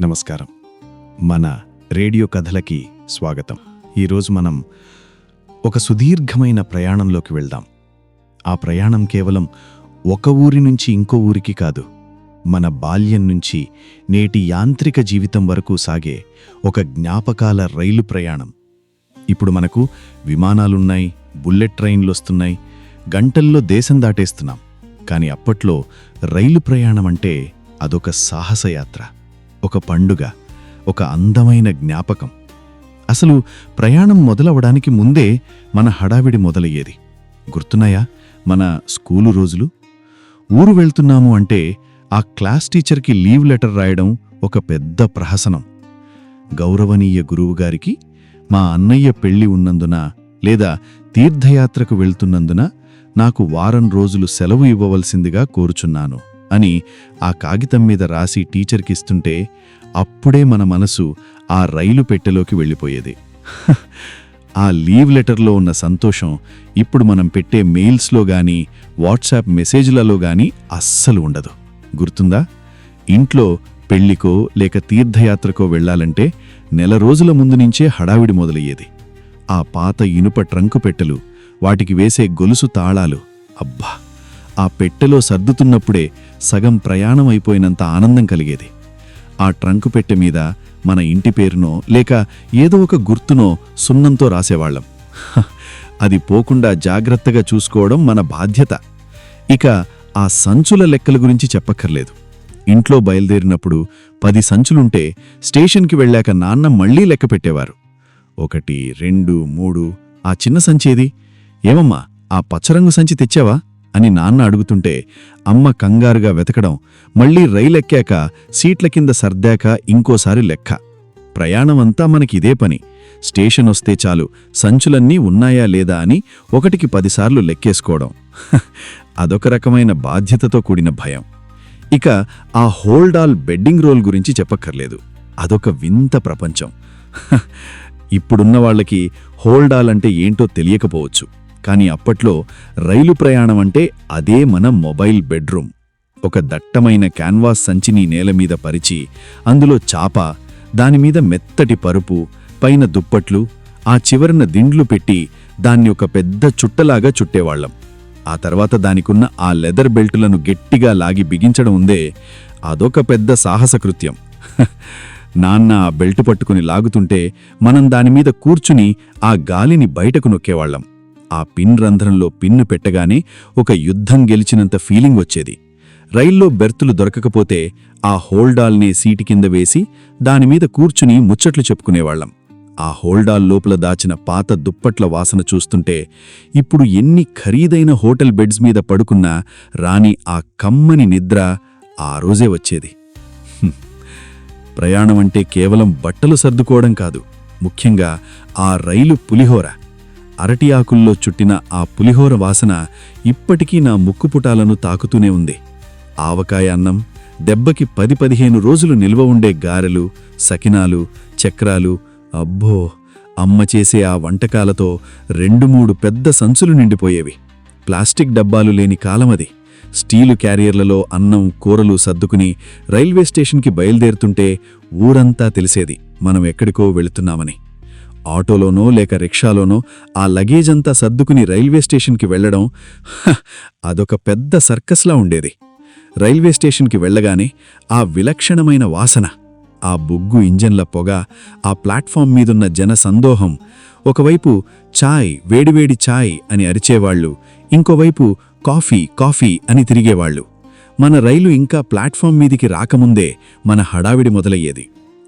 నమస్కారం. మన రేడియో కథలకి స్వాగతం. ఈరోజు మనం ఒక సుదీర్ఘమైన ప్రయాణంలోకి వెళ్దాం. ఆ ప్రయాణం కేవలం ఒక ఊరి నుంచి ఇంకో ఊరికి కాదు మన బాల్యం నుంచి నేటి యాంత్రిక జీవితం వరకు సాగే ఒక జ్ఞాపకాల రైలు ప్రయాణం. ఇప్పుడు మనకు విమానాలున్నాయి బుల్లెట్ ట్రైన్లు వస్తున్నాయి గంటల్లో దేశం దాటేస్తున్నాం. కానీ అప్పట్లో రైలు ప్రయాణం అంటే అదొక సాహసయాత్ర ఒక పండుగ ఒక అందమైన జ్ఞాపకం. అసలు ప్రయాణం మొదలవడానికి ముందే మన హడావిడి మొదలయ్యేది. గుర్తున్నాయా మన స్కూలు రోజులు? ఊరు వెళ్తున్నాము అంటే ఆ క్లాస్ టీచర్కి లీవ్ లెటర్ రాయడం ఒక పెద్ద ప్రహసనం. గౌరవనీయ గురువుగారికి మా అన్నయ్య పెళ్ళి ఉన్నందున లేదా తీర్థయాత్రకు వెళ్తున్నందున నాకు వారం రోజులు సెలవు ఇవ్వవలసిందిగా కోరుచున్నాను. అని ఆ కాగితం మీద రాసి టీచర్కిస్తుంటే అప్పుడే మన మనసు ఆ రైలు పెట్టెలోకి వెళ్ళిపోయేది. ఆ లీవ్ లెటర్లో ఉన్న సంతోషం ఇప్పుడు మనం పెట్టే మెయిల్స్లో గాని వాట్సాప్ మెసేజ్లలో గాని అస్సలు ఉండదు. గుర్తుందా? ఇంట్లో పెళ్ళికో లేక తీర్థయాత్రకో వెళ్ళాలంటే నెల రోజుల ముందు నుంచే హడావిడి మొదలయ్యేది. ఆ పాత ఇనుప ట్రంకు పెట్టెలు వాటికి వేసే గొలుసు తాళాలు అబ్బా! ఆ పెట్టెలో సర్దుతున్నప్పుడే సగం ప్రయాణం అయిపోయినంత ఆనందం కలిగేది. ఆ ట్రంకు పెట్టె మీద మన ఇంటి పేరునో లేక ఏదో ఒక గుర్తునో సున్నంతో రాసేవాళ్ళం అది పోకుండా జాగ్రత్తగా చూసుకోవడం మన బాధ్యత. ఇక ఆ సంచుల లెక్కల గురించి చెప్పక్కర్లేదు. ఇంట్లో బయలుదేరినప్పుడు పది సంచులుంటే స్టేషన్కి వెళ్ళాక నాన్న మళ్ళీ లెక్క పెట్టేవారు. ఒకటి రెండు మూడు ఆ చిన్న సంచేది. ఏమమ్మా ఆ పచ్చరంగు సంచి తెచ్చావా? అని నాన్న అడుగుతుంటే అమ్మ కంగారుగా వెతకడం మళ్ళీ రైలెక్కాక సీట్ల కింద సర్దాక ఇంకోసారి లెక్క. ప్రయాణమంతా మనకిదే పని. స్టేషన్ వస్తే చాలు సంచులన్నీ ఉన్నాయా లేదా అని ఒకటికి పదిసార్లు లెక్కేసుకోవడం. అదొక రకమైన బాధ్యతతో కూడిన భయం. ఇక ఆ హోల్డాల్ బెడ్డింగ్ రోల్ గురించి చెప్పక్కర్లేదు. అదొక వింత ప్రపంచం. ఇప్పుడున్న వాళ్ళకి హోల్డాల్ అంటే ఏంటో తెలియకపోవచ్చు. కానీ అప్పట్లో రైలు ప్రయాణం అంటే అదే మన మొబైల్ బెడ్రూమ్. ఒక దట్టమైన క్యాన్వాస్ సంచిని నేల మీద పరిచి అందులో చాప దానిమీద మెత్తటి పరుపు పైన దుప్పట్లు ఆ చివరన దిండ్లు పెట్టి దాన్ని ఒక పెద్ద చుట్టలాగా చుట్టేవాళ్ళం ఆ తర్వాత దానికున్న ఆ లెదర్ బెల్టులను గట్టిగా లాగి బిగించడం ఉందే అదొక పెద్ద సాహసకృత్యం. నాన్న ఆ బెల్ట్ పట్టుకుని లాగుతుంటే మనం దానిమీద కూర్చుని ఆ గాలిని బయటకు నొక్కేవాళ్ళం ఆ పిన్ రంధ్రంలో పిన్ను పెట్టగానే ఒక యుద్ధం గెలిచినంత ఫీలింగ్ వచ్చేది. రైల్లో బెర్తులు దొరకకపోతే ఆ హోల్డాల్నే సీటు కింద వేసి దానిమీద కూర్చుని ముచ్చట్లు చెప్పుకునేవాళ్ళం ఆ హోల్డాల్ లోపల దాచిన పాత దుప్పట్ల వాసన చూస్తుంటే ఇప్పుడు ఎన్ని ఖరీదైన హోటల్ బెడ్స్ మీద పడుకున్నా రాని ఆ కమ్మని నిద్ర ఆ రోజే వచ్చేది. ప్రయాణమంటే ప్రయాణం అంటే కేవలం బట్టలు సర్దుకోవడం కాదు. ముఖ్యంగా ఆ రైలు పులిహోర. అరటి ఆకుల్లో చుట్టిన ఆ పులిహోర వాసన ఇప్పటికీ నా ముక్కుపుటాలను తాకుతూనే ఉంది. ఆవకాయ అన్నం దెబ్బకి పది పదిహేను రోజులు నిల్వ ఉండే గారెలు సకినాలు చక్రాలు అబ్బో! అమ్మ చేసే ఆ వంటకాలతో రెండు మూడు పెద్ద సంచులు నిండిపోయేవి. ప్లాస్టిక్ డబ్బాలు లేని కాలమది స్టీలు క్యారియర్లలో అన్నం కూరలు సర్దుకుని రైల్వే స్టేషన్కి బయలుదేరుతుంటే ఊరంతా తెలిసేది మనం ఎక్కడికో వెళుతున్నామని. ఆటోలోనో లేక రిక్షాలోనో ఆ లగేజంతా సర్దుకుని రైల్వే స్టేషన్కి వెళ్ళడం హ, అదొక పెద్ద సర్కస్లా ఉండేది. రైల్వే స్టేషన్కి వెళ్ళగానే ఆ విలక్షణమైన వాసన ఆ బొగ్గు ఇంజన్ల పొగ ఆ ప్లాట్ఫామ్ మీదున్న జన సందోహం ఒకవైపు చాయ్ వేడివేడి చాయ్ అని అరిచేవాళ్ళు ఇంకోవైపు కాఫీ కాఫీ అని తిరిగేవాళ్ళు మన రైలు ఇంకా ప్లాట్ఫామ్ మీదికి రాకముందే మన హడావిడి మొదలయ్యేది.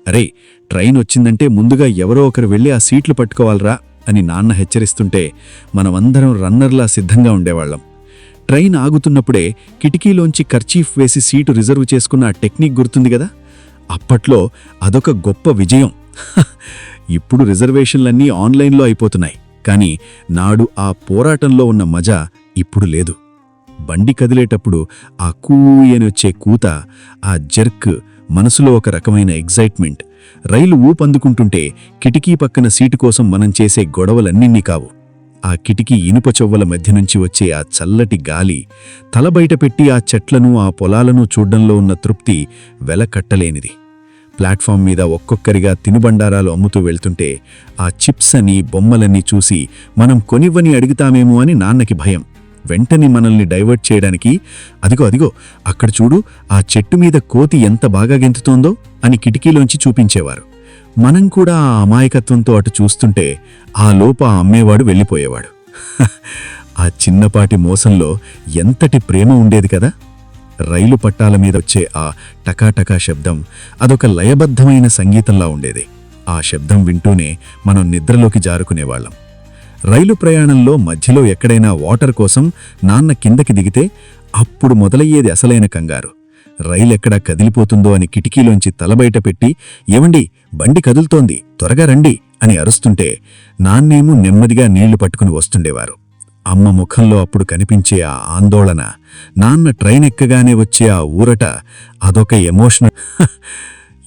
అరే ట్రైన్ వచ్చిందంటే ముందుగా ఎవరో ఒకరు వెళ్ళి ఆ సీట్లు పట్టుకోవాలరా అని నాన్న హెచ్చరిస్తుంటే మనమందరం రన్నర్లా సిద్ధంగా ఉండేవాళ్ళం ట్రైన్ ఆగుతున్నప్పుడే కిటికీలోంచి కర్చీఫ్ వేసి సీటు రిజర్వ్ చేసుకున్న ఆ టెక్నిక్ గుర్తుంది కదా? అప్పట్లో అదొక గొప్ప విజయం. ఇప్పుడు రిజర్వేషన్లన్నీ ఆన్లైన్లో అయిపోతున్నాయి. కానీ నాడు ఆ పోరాటంలో ఉన్న మజా ఇప్పుడు లేదు. బండి కదిలేటప్పుడు ఆ కూయని వచ్చే కూత ఆ జర్క్ మనసులో ఒక రకమైన ఎగ్జైట్మెంట్ రైలు ఊపందుకుంటుంటే కిటికీ పక్కన సీటు కోసం మనం చేసే గొడవలన్నిన్నీ కావు. ఆ కిటికీ ఇనుప చెవ్వల మధ్య నుంచి వచ్చే ఆ చల్లటి గాలి తల బయట పెట్టి ఆ చెట్లను ఆ పొలాలను చూడ్డంలో ఉన్న తృప్తి వెలకట్టలేనిది. ప్లాట్ఫామ్ మీద ఒక్కొక్కరిగా తినుబండారాలు అమ్ముతూ వెళ్తుంటే ఆ చిప్స్ అని బొమ్మలన్నీ చూసి మనం కొనివ్వని అడుగుతామేమో అని నాన్నకి భయం. వెంటనే మనల్ని డైవర్ట్ చేయడానికి అదిగో అదిగో అక్కడ చూడు ఆ చెట్టు మీద కోతి ఎంత బాగా గెంతుతోందో అని కిటికీలోంచి చూపించేవారు. మనం కూడా ఆ అమాయకత్వంతో అటు చూస్తుంటే ఆ లోప ఆ అమ్మేవాడు వెళ్ళిపోయేవాడు. ఆ చిన్నపాటి మోసంలో ఎంతటి ప్రేమ ఉండేది కదా? రైలు పట్టాల మీద వచ్చే ఆ టకాటకా శబ్దం అదొక లయబద్ధమైన సంగీతంలా ఉండేది. ఆ శబ్దం వింటూనే మనం నిద్రలోకి జారుకునేవాళ్ళం. రైలు ప్రయాణంలో మధ్యలో ఎక్కడైనా వాటర్ కోసం నాన్న కిందకి దిగితే అప్పుడు మొదలయ్యేది అసలైన కంగారు. రైలెక్కడా కదిలిపోతుందో అని కిటికీలోంచి తలబయట పెట్టి ఏవండి బండి కదులుతోంది త్వరగా రండి అని అరుస్తుంటే నాన్నేమో నెమ్మదిగా నీళ్ళు పట్టుకుని వస్తుండేవారు. అమ్మ ముఖంలో అప్పుడు కనిపించే ఆ ఆందోళన నాన్న ట్రైన్ ఎక్కగానే వచ్చే ఆ ఊరట అదొక ఎమోషనల్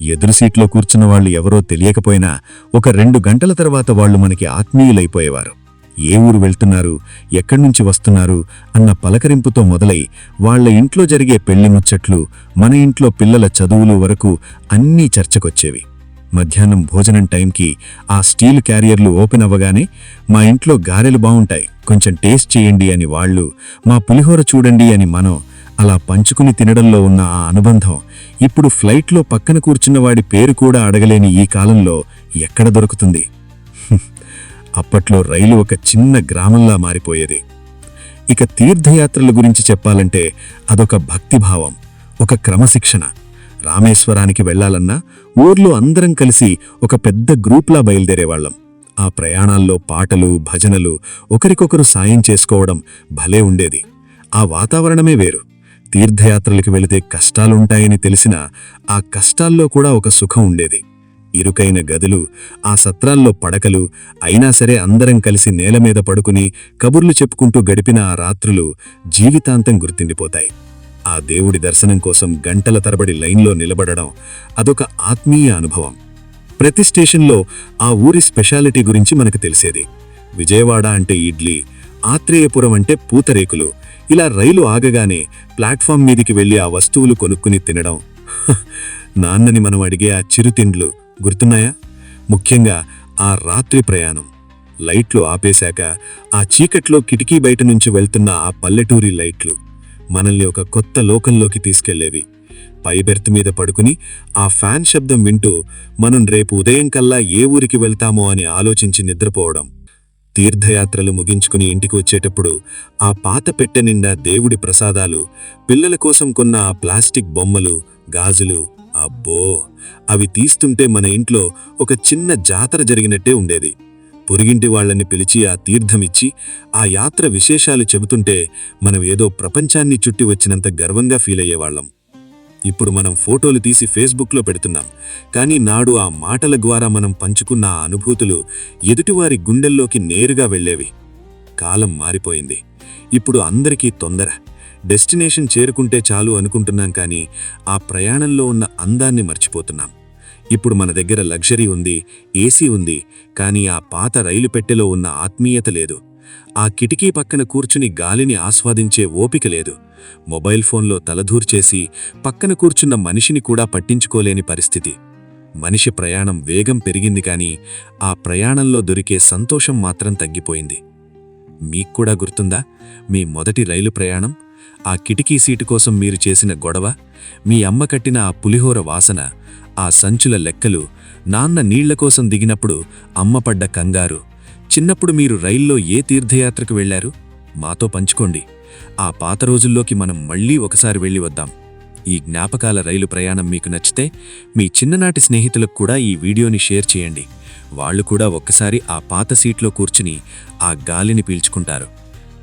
ఎదురు సీట్లో కూర్చున్న వాళ్ళు ఎవరో తెలియకపోయినా ఒక రెండు గంటల తర్వాత వాళ్ళు మనకి ఆత్మీయులైపోయేవారు. ఏ ఊరు వెళ్తున్నారు? ఎక్కడి నుంచి వస్తున్నారు? అన్న పలకరింపుతో మొదలై వాళ్ళ ఇంట్లో జరిగే పెళ్ళి ముచ్చట్లు మన ఇంట్లో పిల్లల చదువులు వరకు అన్నీ చర్చకొచ్చేవి. మధ్యాహ్నం భోజనం టైంకి ఆ స్టీల్ క్యారియర్లు ఓపెన్ అవ్వగానే మా ఇంట్లో గారెలు బావుంటాయి కొంచెం టేస్ట్ చేయండి అని వాళ్ళు మా పులిహోర చూడండి అని మనం అలా పంచుకుని తినడంలో ఉన్న ఆ అనుబంధం ఇప్పుడు ఫ్లైట్లో పక్కన కూర్చున్నవాడి పేరు కూడా అడగలేని ఈ కాలంలో ఎక్కడ దొరుకుతుంది? అప్పట్లో రైలు ఒక చిన్న గ్రామంలా మారిపోయేది. ఇక తీర్థయాత్రల గురించి చెప్పాలంటే అదొక భక్తిభావం ఒక క్రమశిక్షణ. రామేశ్వరానికి వెళ్ళాలన్నా ఊర్లో అందరం కలిసి ఒక పెద్ద గ్రూప్లా బయలుదేరేవాళ్ళం ఆ ప్రయాణాల్లో పాటలు భజనలు ఒకరికొకరు సాయం చేసుకోవడం భలే ఉండేది. ఆ వాతావరణమే వేరు. తీర్థయాత్రలకు వెళితే కష్టాలుంటాయని తెలిసినా ఆ కష్టాల్లో కూడా ఒక సుఖం ఉండేది. ఇరుకైన గదులు ఆ సత్రాల్లో పడకలు అయినా సరే అందరం కలిసి నేల మీద పడుకుని కబుర్లు చెప్పుకుంటూ గడిపిన ఆ రాత్రులు జీవితాంతం గుర్తిండిపోతాయి. ఆ దేవుడి దర్శనం కోసం గంటల తరబడి లైన్లో నిలబడడం అదొక ఆత్మీయ అనుభవం. ప్రతి స్టేషన్లో ఆ ఊరి స్పెషాలిటీ గురించి మనకు తెలిసేది. విజయవాడ అంటే ఇడ్లీ ఆత్రేయపురం అంటే పూతరేకులు. ఇలా రైలు ఆగగానే ప్లాట్ఫామ్ మీదికి వెళ్ళి ఆ వస్తువులు కొనుక్కుని తినడం. నాన్నని మనం అడిగే ఆ చిరుతిండ్లు గుర్తున్నాయా? ముఖ్యంగా ఆ రాత్రి ప్రయాణం. లైట్లు ఆపేశాక ఆ చీకట్లో కిటికీ బయట నుంచి వెళ్తున్న ఆ పల్లెటూరి లైట్లు మనల్ని ఒక కొత్త లోకంలోకి తీసుకెళ్ళేవి. పై బెర్త్ మీద పడుకుని ఆ ఫ్యాన్ శబ్దం వింటూ మనం రేపు ఉదయం కల్లా ఏ ఊరికి వెళ్తామో అని ఆలోచించి నిద్రపోవడం. తీర్థయాత్రలు ముగించుకుని ఇంటికి వచ్చేటప్పుడు ఆ పాత పెట్టె నిండా దేవుడి ప్రసాదాలు పిల్లల కోసం కొన్న ఆ ప్లాస్టిక్ బొమ్మలు గాజులు అబ్బో అవి తీస్తుంటే మన ఇంట్లో ఒక చిన్న జాతర జరిగినట్టే ఉండేది. పొరిగింటి వాళ్ళని పిలిచి ఆ తీర్థమిచ్చి ఆ యాత్ర విశేషాలు చెబుతుంటే మనం ఏదో ప్రపంచాన్ని చుట్టి వచ్చినంత గర్వంగా ఫీల్ అయ్యేవాళ్ళం. ఇప్పుడు మనం ఫోటోలు తీసి ఫేస్బుక్లో పెడుతున్నాం. కానీ నాడు ఆ మాటల ద్వారా మనం పంచుకున్న ఆ అనుభూతులు ఎదుటివారి గుండెల్లోకి నేరుగా వెళ్ళేవి. కాలం మారిపోయింది. ఇప్పుడు అందరికీ తొందర. డెస్టినేషన్ చేరుకుంటే చాలు అనుకుంటున్నాం కానీ ఆ ప్రయాణంలో ఉన్న అందాన్ని మర్చిపోతున్నాం. ఇప్పుడు మన దగ్గర లగ్జరీ ఉంది ఏసీ ఉంది కానీ ఆ పాత రైలు పెట్టెలో ఉన్న ఆత్మీయత లేదు. ఆ కిటికీ పక్కన కూర్చుని గాలిని ఆస్వాదించే ఓపిక లేదు. మొబైల్ ఫోన్లో తలదూర్చేసి పక్కన కూర్చున్న మనిషిని కూడా పట్టించుకోలేని పరిస్థితి. మనిషి ప్రయాణం వేగం పెరిగింది కానీ ఆ ప్రయాణంలో దొరికే సంతోషం మాత్రం తగ్గిపోయింది. మీక్కూడా గుర్తుందా? మీ మొదటి రైలు ప్రయాణం? ఆ కిటికీ సీటు కోసం మీరు చేసిన గొడవ మీ అమ్మ కట్టిన ఆ పులిహోర వాసన ఆ సంచుల లెక్కలు నాన్న నీళ్ళ కోసం దిగినప్పుడు అమ్మపడ్డ కంగారు చిన్నప్పుడు మీరు రైల్లో ఏ తీర్థయాత్రకు వెళ్ళారు మాతో పంచుకోండి. ఆ పాత రోజుల్లోకి మనం మళ్ళీ ఒకసారి వెళ్ళి వద్దాం. ఈ జ్ఞాపకాల రైలు ప్రయాణం మీకు నచ్చితే మీ చిన్ననాటి స్నేహితులకు కూడా ఈ వీడియోని షేర్ చేయండి. వాళ్ళు కూడా ఒక్కసారి ఆ పాత సీట్లో కూర్చుని ఆ గాలిని పీల్చుకుంటారు.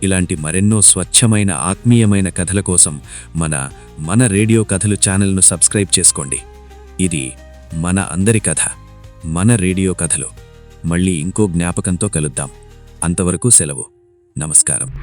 ఇలాంటి మరెన్నో స్వచ్ఛమైన ఆత్మీయమైన కథల కోసం మన మన రేడియో కథలు ఛానల్ను సబ్స్క్రైబ్ చేసుకోండి. ఇది మన అందరి కథ మన రేడియో కథలు. మళ్ళీ ఇంకో జ్ఞాపకంతో కలుద్దాం. అంతవరకు సెలవు. నమస్కారం.